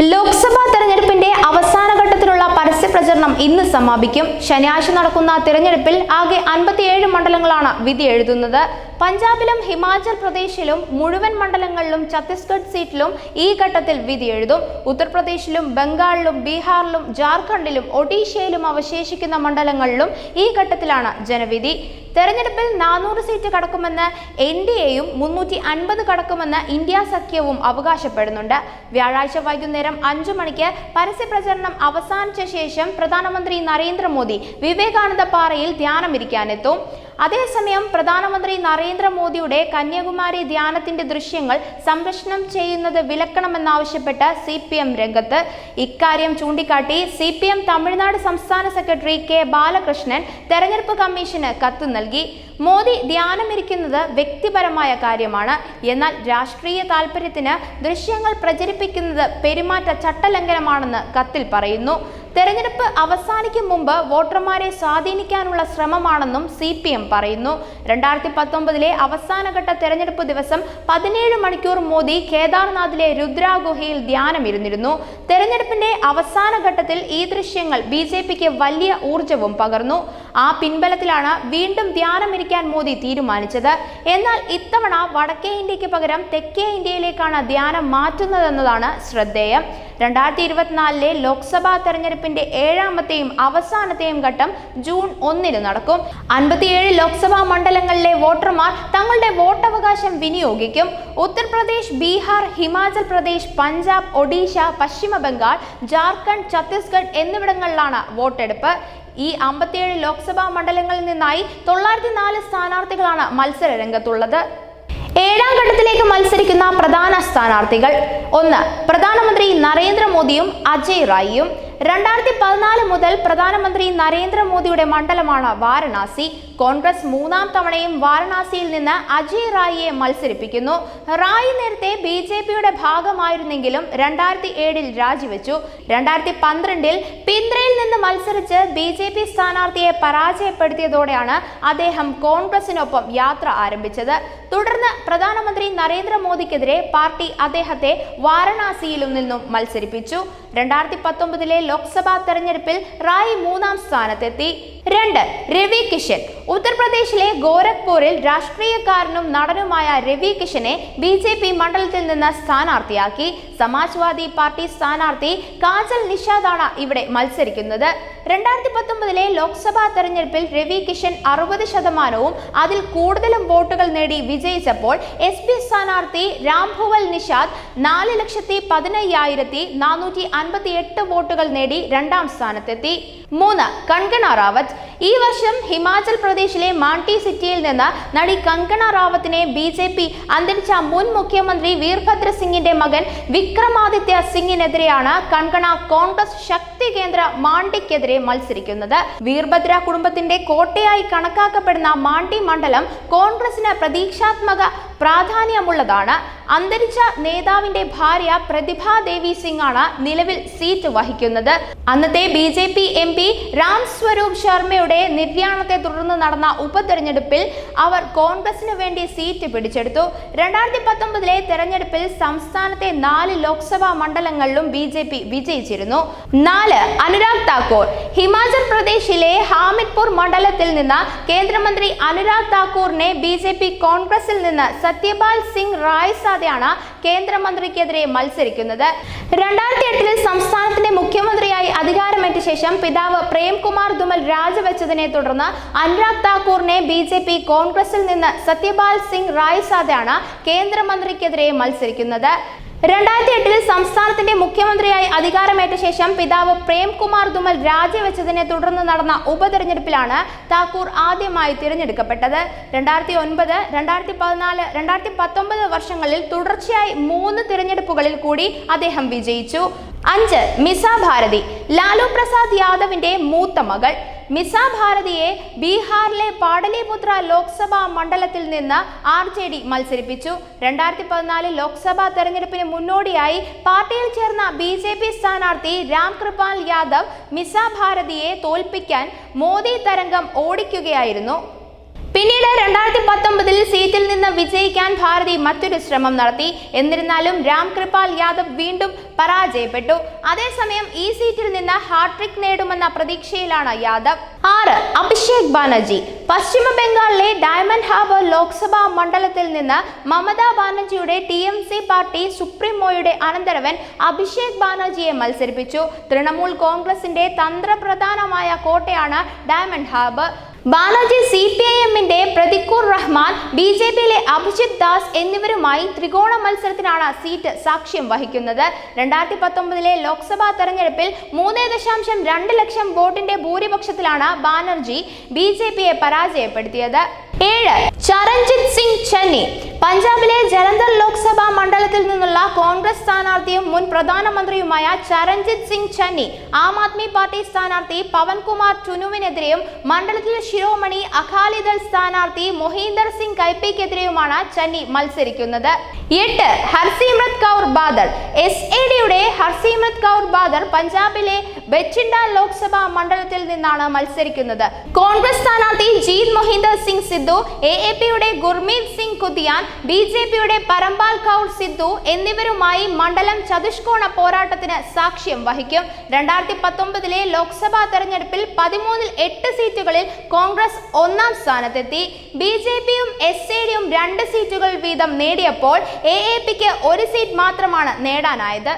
ലോക്സഭാ തെരഞ്ഞെടുപ്പിന്റെ അവസാന ഘട്ടത്തിലുള്ള പരസ്യ പ്രചരണം ഇന്ന് സമാപിക്കും. ശനിയാഴ്ച നടക്കുന്ന തിരഞ്ഞെടുപ്പിൽ ആകെ അൻപത്തിയേഴ് മണ്ഡലങ്ങളാണ് വിധി എഴുതുന്നത്. പഞ്ചാബിലും ഹിമാചൽ പ്രദേശിലും മുഴുവൻ മണ്ഡലങ്ങളിലും ഛത്തീസ്ഗഡ് സീറ്റിലും ഈ ഘട്ടത്തിൽ വിധി എഴുതും. ഉത്തർപ്രദേശിലും ബംഗാളിലും ബീഹാറിലും ജാർഖണ്ഡിലും ഒഡീഷയിലും അവശേഷിക്കുന്ന മണ്ഡലങ്ങളിലും ഈ ഘട്ടത്തിലാണ് ജനവിധി. തെരഞ്ഞെടുപ്പിൽ നാനൂറ് സീറ്റ് കടക്കുമെന്ന് എൻ ഡി എയും മുന്നൂറ്റി അൻപത് കടക്കുമെന്ന് ഇന്ത്യ സഖ്യവും അവകാശപ്പെടുന്നുണ്ട്. വ്യാഴാഴ്ച വൈകുന്നേരം അഞ്ചു മണിക്ക് പരസ്യപ്രചരണം അവസാനിച്ച ശേഷം പ്രധാനമന്ത്രി നരേന്ദ്രമോദി വിവേകാനന്ദ പാറയിൽ ധ്യാനമിരിക്കാനെത്തും. അതേസമയം പ്രധാനമന്ത്രി നരേന്ദ്രമോദിയുടെ കന്യാകുമാരി ധ്യാനത്തിന്റെ ദൃശ്യങ്ങൾ സംരക്ഷണം ചെയ്യുന്നത് വിലക്കണമെന്നാവശ്യപ്പെട്ട് സി പി എം രംഗത്ത്. ഇക്കാര്യം ചൂണ്ടിക്കാട്ടി സി പി എം തമിഴ്നാട് സംസ്ഥാന സെക്രട്ടറി കെ ബാലകൃഷ്ണൻ തെരഞ്ഞെടുപ്പ് കമ്മീഷന് കത്ത് നൽകി. മോദി ധ്യാനമിരിക്കുന്നത് വ്യക്തിപരമായ കാര്യമാണ്. എന്നാൽ രാഷ്ട്രീയ താൽപര്യത്തിന് ദൃശ്യങ്ങൾ പ്രചരിപ്പിക്കുന്നത് പെരുമാറ്റ ചട്ടലംഘനമാണെന്ന് കത്തിൽ പറയുന്നു. തെരഞ്ഞെടുപ്പ് അവസാനിക്കും മുമ്പ് വോട്ടർമാരെ സ്വാധീനിക്കാനുള്ള ശ്രമമാണെന്നും സി പി എം പറയുന്നു. രണ്ടായിരത്തി പത്തൊമ്പതിലെ അവസാനഘട്ട തെരഞ്ഞെടുപ്പ് ദിവസം പതിനേഴ് മണിക്കൂർ മോദി കേദാർനാഥിലെ രുദ്രാഗുഹയിൽ ധ്യാനം ധ്യാനമിരുന്നിരുന്നു. തെരഞ്ഞെടുപ്പിന്റെ അവസാന ഘട്ടത്തിൽ ഈ ദൃശ്യങ്ങൾ ബി വലിയ ഊർജവും പകർന്നു. ആ പിൻബലത്തിലാണ് വീണ്ടും ധ്യാനമിരിക്കാൻ മോദി തീരുമാനിച്ചത്. എന്നാൽ ഇത്തവണ വടക്കേ ഇന്ത്യയ്ക്ക് പകരം തെക്കേ ഇന്ത്യയിലേക്കാണ് ധ്യാനം മാറ്റുന്നതെന്നതാണ് ശ്രദ്ധേയം. രണ്ടായിരത്തി ഇരുപത്തിനാലിലെ ലോക്സഭാ തെരഞ്ഞെടുപ്പിന്റെ ഏഴാമത്തെയും അവസാനത്തെയും ഘട്ടം ജൂൺ ഒന്നിന് നടക്കും. അൻപത്തിയേഴ് ലോക്സഭാ മണ്ഡലങ്ങളിലെ വോട്ടർമാർ തങ്ങളുടെ വോട്ടവകാശം വിനിയോഗിക്കും. ഉത്തർപ്രദേശ് ബീഹാർ ഹിമാചൽ പ്രദേശ് പഞ്ചാബ് ഒഡീഷ പശ്ചിമ ബംഗാൾ ജാർഖണ്ഡ് ഛത്തീസ്ഗഡ് എന്നിവിടങ്ങളിലാണ് വോട്ടെടുപ്പ്. ഈ അമ്പത്തിയേഴ് ലോക്സഭാ മണ്ഡലങ്ങളിൽ നിന്നായി തൊള്ളായിരത്തി നാല് സ്ഥാനാർത്ഥികളാണ് മത്സര രംഗത്തുള്ളത്. ഏഴാം ഘട്ടത്തിലേക്ക് മത്സരിക്കുന്ന പ്രധാന സ്ഥാനാർത്ഥികൾ ഒന്ന് പ്രധാനമന്ത്രി നരേന്ദ്രമോദിയും അജയ് റായിയും. രണ്ടായിരത്തി പതിനാല് മുതൽ പ്രധാനമന്ത്രി നരേന്ദ്രമോദിയുടെ മണ്ഡലമാണ് വാരണാസി. കോൺഗ്രസ് മൂന്നാം തവണയും വാരണാസിയിൽ നിന്ന് അജയ് റായിയെ മത്സരിപ്പിക്കുന്നു. റായി നേരത്തെ ബി ജെ പിയുടെ ഭാഗമായിരുന്നെങ്കിലും രണ്ടായിരത്തി ഏഴിൽ രാജിവെച്ചു. രണ്ടായിരത്തി പന്ത്രണ്ടിൽ പിന്ദ്രയിൽ നിന്ന് മത്സരിച്ച് ബി ജെ പി സ്ഥാനാർത്ഥിയെ പരാജയപ്പെടുത്തിയതോടെയാണ് അദ്ദേഹം കോൺഗ്രസിനൊപ്പം യാത്ര ആരംഭിച്ചത്. തുടർന്ന് പ്രധാനമന്ത്രി നരേന്ദ്രമോദിക്കെതിരെ പാർട്ടി അദ്ദേഹത്തെ വാരണാസിയിലും നിന്നും മത്സരിപ്പിച്ചു. രണ്ടായിരത്തി പത്തൊമ്പതിലെ ലോക്സഭാ തെരഞ്ഞെടുപ്പിൽ റായി മൂന്നാം സ്ഥാനത്തെത്തി. രണ്ട് രവി കിഷൻ. ഉത്തർപ്രദേശിലെ ഗോരഖ്പൂരിൽ രാഷ്ട്രീയക്കാരനും നടനുമായ രവി കിഷനെ ബി ജെ പി മണ്ഡലത്തിൽ നിന്ന് സ്ഥാനാർത്ഥിയാക്കി. സമാജ്വാദി പാർട്ടി സ്ഥാനാർത്ഥി കാജൽ നിഷാദാണ് ഇവിടെ മത്സരിക്കുന്നത്. രണ്ടായിരത്തി പത്തൊമ്പതിലെ ലോക്സഭാ തെരഞ്ഞെടുപ്പിൽ രവി കിഷൻ അറുപത് ശതമാനവും അതിൽ കൂടുതലും വോട്ടുകൾ നേടി വിജയിച്ചപ്പോൾ എസ് പി സ്ഥാനാർത്ഥി രാംഭുവൽ നിഷാദ് നാല് ലക്ഷത്തി പതിനയ്യായിരത്തി നാനൂറ്റി അൻപത്തി എട്ട് വോട്ടുകൾ നേടി രണ്ടാം സ്ഥാനത്തെത്തി. മൂന്ന് കങ്കണ റാവത്ത് ഈ വർഷം ഹിമാചൽ പ്രദേശിലെ മാണ്ടി സിറ്റിയിൽ നിന്ന് നടി കങ്കണ റാവത്തിനെ ബി ജെ പി അന്തരിച്ച മുൻ മുഖ്യമന്ത്രി വീർഭദ്ര സിംഗിന്റെ മകൻ വിക്രമാദിത്യ സിംഗിനെതിരെയാണ് കങ്കണ കോൺഗ്രസ് ശക്തി കേന്ദ്ര മാണ്ടിക്കെതിരെ മത്സരിക്കുന്നത്. വീർഭദ്ര കുടുംബത്തിന്റെ കോട്ടയായി കണക്കാക്കപ്പെടുന്ന മാണ്ടി മണ്ഡലം കോൺഗ്രസിന് പ്രതീക്ഷാത്മക പ്രാധാന്യമുള്ളതാണ്. അന്തരിച്ച നേതാവിന്റെ ഭാര്യ പ്രതിഭാ ദേവി സിംഗ് ആണ് നിലവിൽ സീറ്റ് വഹിക്കുന്നത്. അന്നത്തെ B J P M P Ram Swaroop ശർമ്മയുടെ നിര്യാണത്തെ തുടർന്ന് നടന്ന ഉപതെരഞ്ഞെടുപ്പിൽ അവർ കോൺഗ്രസിന് വേണ്ടി സീറ്റ് പിടിച്ചെടുത്തു. രണ്ടായിരത്തി പത്തൊമ്പതിലെ തെരഞ്ഞെടുപ്പിൽ സംസ്ഥാനത്തെ നാല് ലോക്സഭാ മണ്ഡലങ്ങളിലും ബി ജെ പി വിജയിച്ചിരുന്നു. നാല് അനുരാഗ് താക്കൂർ. ഹിമാചൽ പ്രദേശിലെ ഹാമിദ്പൂർ മണ്ഡലത്തിൽ നിന്ന് കേന്ദ്രമന്ത്രി അനുരാഗ് താക്കൂറിനെ ബി ജെ പി കോൺഗ്രസിൽ നിന്ന് സത്യപാൽ സിംഗ് റായ്സാദയാണ് കേന്ദ്രമന്ത്രിക്കെതിരെ മത്സരിക്കുന്നത്. രണ്ടായിരത്തി എട്ടിൽ സംസ്ഥാനത്തിന്റെ മുഖ്യമന്ത്രിയായി അധികാരമേറ്റ ശേഷം പിതാവ് പ്രേംകുമാർ ദുമൽ രാജിവെച്ചതിനെ തുടർന്ന് അനുരാഗ് താക്കൂറിനെ ബി ജെ പി കോൺഗ്രസിൽ നിന്ന് സത്യപാൽ സിംഗ് റായ്സാദാണ് കേന്ദ്രമന്ത്രിക്കെതിരെ മത്സരിക്കുന്നത്. രണ്ടായിരത്തി എട്ടിൽ സംസ്ഥാനത്തിന്റെ മുഖ്യമന്ത്രിയായി അധികാരമേറ്റ ശേഷം പിതാവ് പ്രേംകുമാർ ദുമൽ രാജിവെച്ചതിനെ തുടർന്ന് നടന്ന ഉപതെരഞ്ഞെടുപ്പിലാണ് താക്കൂർ ആദ്യമായി തിരഞ്ഞെടുക്കപ്പെട്ടത്. രണ്ടായിരത്തി ഒൻപത് രണ്ടായിരത്തി പതിനാല് രണ്ടായിരത്തി പത്തൊമ്പത് വർഷങ്ങളിൽ തുടർച്ചയായി മൂന്ന് തിരഞ്ഞെടുപ്പുകളിൽ കൂടി അദ്ദേഹം വിജയിച്ചു. അഞ്ച് മിസ ഭാരതി. ലാലു പ്രസാദ് യാദവിന്റെ മൂത്ത മകൾ. മിസ ഭാരതിയെ ബീഹാറിലെ പാടലിപുത്ര ലോക്സഭാ മണ്ഡലത്തിൽ നിന്ന് ആർ ജെ ഡി മത്സരിപ്പിച്ചു. രണ്ടായിരത്തി പതിനാല് ലോക്സഭാ തെരഞ്ഞെടുപ്പിന് മുന്നോടിയായി പാർട്ടിയിൽ ചേർന്ന ബി ജെ പി സ്ഥാനാർത്ഥി രാം കൃപാൽ യാദവ് മിസ ഭാരതിയെ തോൽപ്പിക്കാൻ മോദി തരംഗം ഓടിക്കുകയായിരുന്നു. പിന്നീട് രണ്ടായിരത്തി പത്തൊമ്പതിൽ സീറ്റിൽ നിന്ന് വിജയിക്കാൻ ഭാരതി മറ്റൊരു ശ്രമം നടത്തി. എന്നിരുന്നാലും രാം കൃപാൽ യാദവ് വീണ്ടും പരാജയപ്പെട്ടു. അതേസമയം ഈ സീറ്റിൽ നിന്ന് ഹാട്രിക് നേടുമെന്ന പ്രതീക്ഷയിലാണ് യാദവ്. ആറ് അഭിഷേക് ബാനർജി. പശ്ചിമ ബംഗാളിലെ ഡയമണ്ട് ഹാർബർ ലോക്സഭാ മണ്ഡലത്തിൽ നിന്ന് മമതാ ബാനർജിയുടെ ടി എം സി പാർട്ടി സുപ്രീമോയുടെ അനന്തരവൻ അഭിഷേക് ബാനർജിയെ മത്സരിപ്പിച്ചു. തൃണമൂൽ കോൺഗ്രസിന്റെ തന്ത്രപ്രധാനമായ കോട്ടയാണ് ഡയമണ്ട് ഹാർബർ. ബാനർജി സി പി ഐ എമ്മിന്റെ പ്രതിക്കൂർ റഹ്മാൻ ബി ജെ പിയിലെ അഭിജിത് ദാസ് എന്നിവരുമായി ത്രികോണ മത്സരത്തിനാണ് സീറ്റ് സാക്ഷ്യം വഹിക്കുന്നത്. രണ്ടായിരത്തി പത്തൊമ്പതിലെ ലോക്സഭാ തെരഞ്ഞെടുപ്പിൽ മൂന്ന് ദശാംശം രണ്ട് ലക്ഷം വോട്ടിന്റെ ഭൂരിപക്ഷത്തിലാണ് ബാനർജി ബി ജെ പിയെ പരാജയപ്പെടുത്തിയത്. ഏഴ് ചരൺജിത് സിംഗ് ചെന്നി. പഞ്ചാബിലെ ജലന്ധർ ലോക്സഭാ മണ്ഡലത്തിൽ നിന്നുള്ള കോൺഗ്രസ് സ്ഥാനാർത്ഥിയും മുൻ പ്രധാനമന്ത്രിയുമായ ചരൺജിത് സിംഗ് ചന്നി ആം ആദ്മി പാർട്ടി സ്ഥാനാർത്ഥി പവൻകുമാർ ടുനുവിനെതിരെയും മണ്ഡലത്തിലെ ശിരോമണി അകാലിദൾ സ്ഥാനാർത്ഥി മൊഹീന്ദർ സിംഗ് കൈപ്പിക്കെതിരെയുമാണ് ചന്നി മത്സരിക്കുന്നത്. എട്ട് ഹർസിമ്രത് കൗർ ബാദൽ. എസ് എ ഡിയുടെ ഹർസിമ്രത് കൗർ ബാദർ പഞ്ചാബിലെ ബച്ചിൻഡ ലോക്സഭാ മണ്ഡലത്തിൽ നിന്നാണ് മത്സരിക്കുന്നത്. കോൺഗ്രസ് സ്ഥാനാർത്ഥി ജീത് മൊഹീന്ദർ സിംഗ് സിദ്ധു എ എ പിയുടെ ഗുർമീത് സിംഗ് കുതിയാൻ ബി ജെ പിയുടെ പരമ്പാൽ കൗൾ സിദ്ധു എന്നിവരുമായി മണ്ഡലം ചതുഷ്കോണ പോരാട്ടത്തിന് സാക്ഷ്യം വഹിക്കും. രണ്ടായിരത്തി പത്തൊമ്പതിലെ ലോക്സഭാ തെരഞ്ഞെടുപ്പിൽ പതിമൂന്നിൽ എട്ട് സീറ്റുകളിൽ കോൺഗ്രസ് ഒന്നാം സ്ഥാനത്തെത്തി. ബി ജെ പിയും എസ് എ ഡിയും രണ്ട് സീറ്റുകൾ വീതം നേടിയപ്പോൾ എ എ പിക്ക് ഒരു സീറ്റ് മാത്രമാണ് നേടാനായത്.